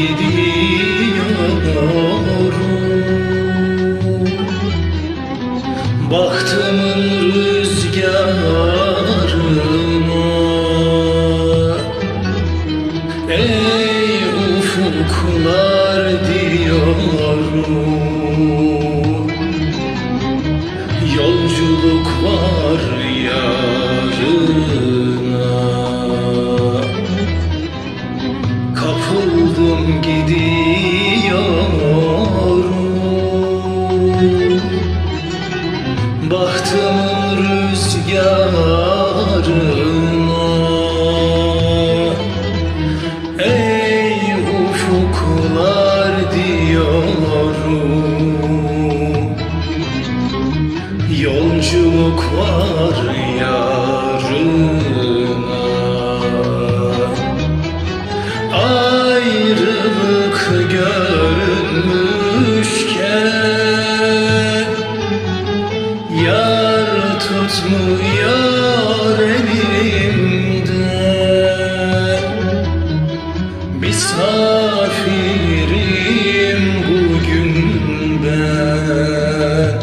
Gidiyorum. Bahtımın rüzgarına. Ey ufuklar diyorum. Yolculuk var yarına. Kapıldım gidiyorum Bahtımın rüzgarına. Ey ufuklar diyorum. Yolculuk var yarına tutmuyor elimden Misafirim bugün ben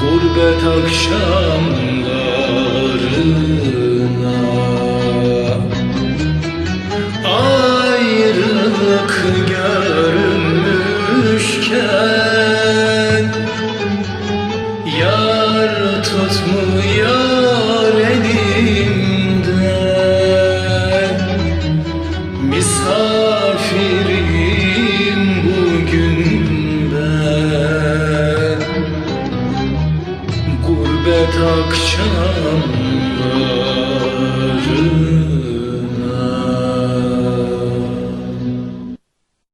Gurbet akşamlarına